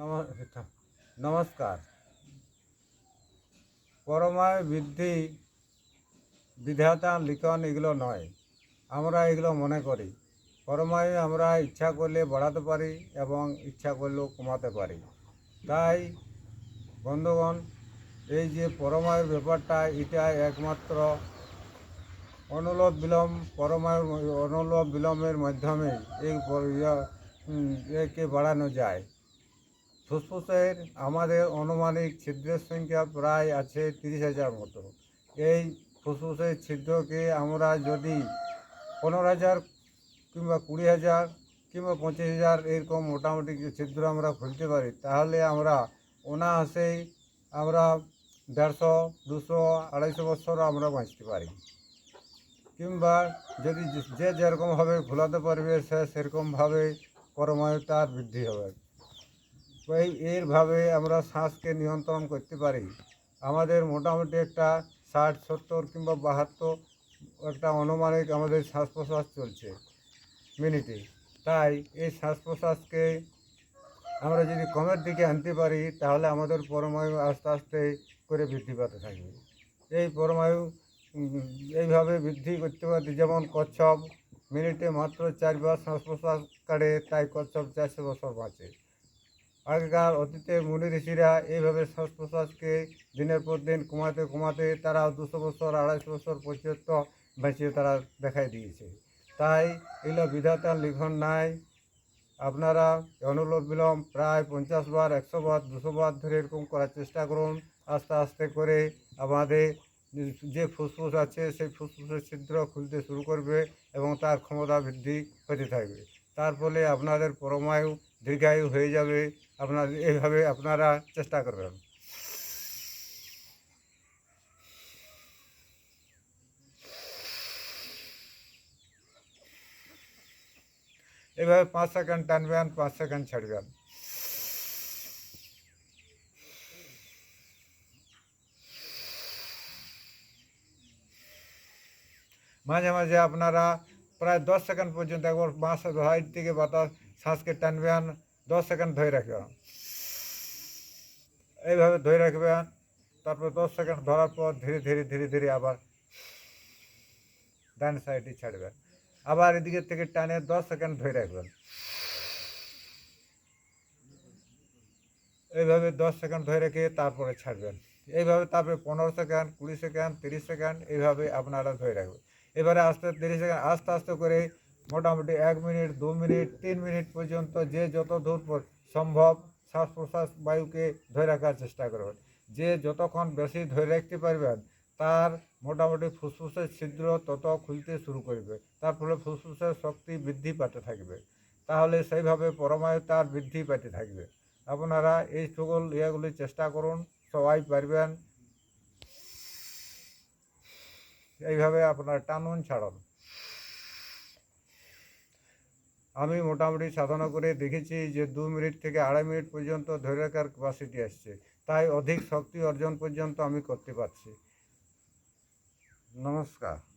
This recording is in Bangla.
নম- নমস্কার। পরমায় বৃদ্ধি, বিধাতা, লিখন এগুলো নয়। আমরা এগুলো মনে করি। পরমায়ু আমরা ইচ্ছা করলে বাড়াতে পারি এবং ইচ্ছা করলেও কমাতে পারি। তাই, বন্ধুগণ, এই যে পরমায়ুর ব্যাপারটা, এটা একমাত্র অনুলোপ বিলোম পরমায়ুর অনুলোপ বিলোমের মাধ্যমে এই একে বাড়ানো যায়। ফুসফুসের আমাদের আনুমানিক ছিদ্রের সংখ্যা প্রায় আছে তিরিশ হাজার মতো। এই ফুসফুসের ছিদ্রকে আমরা যদি পনেরো হাজার কিংবা কুড়ি হাজার কিংবা পঁচিশ হাজার এরকম মোটামুটি ছিদ্র আমরা খুলতে পারি, তাহলে আমরা অনায়াসেই আমরা দেড়শো, দুশো, আড়াইশো বছর আমরা বাঁচতে পারি। কিংবা যদি যে- যেরকমভাবে ঘোলাতে পারবে, সে সেরকমভাবে পরমায়ু তার বৃদ্ধি হবে। এরভাবে আমরা শ্বাসকে নিয়ন্ত্রণ করতে পারি। আমাদের মোটামুটি একটা ষাট, সত্তর কিংবা বাহাত্তর একটা অনুমানিক আমাদের শ্বাস প্রশ্বাস চলছে মিনিটে। তাই এই শ্বাস প্রশ্বাসকে আমরা যদি কমের দিকে আনতে পারি, তাহলে আমাদের পরমায়ু আস্তে আস্তে করে বৃদ্ধি পেতে থাকবে। এই পরমায়ু এইভাবে বৃদ্ধি করতে পারতে যেমন কচ্ছপ, মিনিটে মাত্র চারবার শ্বাস প্রশ্বাস কাটে, তাই কচ্ছপ চারশো বছর বাঁচে। আগেকার অতীতে মুনি ঋষিরা এইভাবে শ্বাস প্রশ্বাসকে দিনের পর দিন কমাতে কমাতে তারা দুশো বছর, আড়াইশো বছর পর্যন্ত বাঁচিয়ে তারা দেখাই দিয়েছে। তাই এগুলো বিধাতার লিখন নাই। আপনারা অনুলোপ বিলোম প্রায় পঞ্চাশ বার, একশো বার, দুশো বার ধরে এরকম করার চেষ্টা করুন। আস্তে আস্তে করে আমাদের যে ফুসফুস আছে, সেই ফুসফুসের ছিদ্র খুলতে শুরু করবে এবং তার ক্ষমতা বৃদ্ধি হতে থাকবে। তার ফলে আপনাদের পরমায়ু দীর্ঘায়ু হয়ে যাবে। আপনার এইভাবে আপনারা চেষ্টা করবেন। এভাবে পাঁচ সেকেন্ড টানবেন, পাঁচ সেকেন্ড ছাড়বেন। মাঝে মাঝে আপনারা প্রায় দশ সেকেন্ড পর্যন্ত একবার বাঁশ হাইট থেকে বাতাস শ্বাসকে টানবেন দশ সেকেন্ড ধরে রাখবেন এইভাবে ধরে রাখবেন তারপর দশ সেকেন্ড ধরার পর ধীরে ধীরে ধীরে ধীরে আবার ডান সাইডে ছাড়বেন আবার এদিকে থেকে টানে দশ সেকেন্ড ধরে রাখবেন এইভাবে দশ সেকেন্ড ধরে রেখে তারপরে ছাড়বেন এইভাবে তারপরে পনেরো সেকেন্ড, কুড়ি সেকেন্ড, তিরিশ সেকেন্ড, এইভাবে আপনারা ধরে রাখবেন। এবারে আস্তে তিরিশ সেকেন্ড আস্তে আস্তে করে মোটামুটি এক মিনিট, দু মিনিট, তিন মিনিট পর্যন্ত যে যত দূর সম্ভব শ্বাস প্রশ্বাস বায়ুকে ধরে রাখার চেষ্টা করবেন। যে যতক্ষণ বেশি ধরে রাখতে পারবেন, তার মোটামুটি ফুসফুসের ছিদ্র তত খুলতে শুরু করবে। তার ফলে ফুসফুসের শক্তি বৃদ্ধি পেতে থাকবে। তাহলে সেইভাবে পরমায়ু তার বৃদ্ধি পেতে থাকবে। আপনারা এই সকল ইয়েগুলি চেষ্টা করুন, সবাই পারবেন। এইভাবে আপনার টানুন, ছাড়ুন। আমি মোটামুটি সাধনা করে দেখেছি যে দু মিনিট থেকে আড়াই মিনিট পর্যন্ত ধরে রাখার ক্যাপাসিটি আসছে। তাই অধিক শক্তি অর্জন পর্যন্ত আমি করতে পারছি। নমস্কার।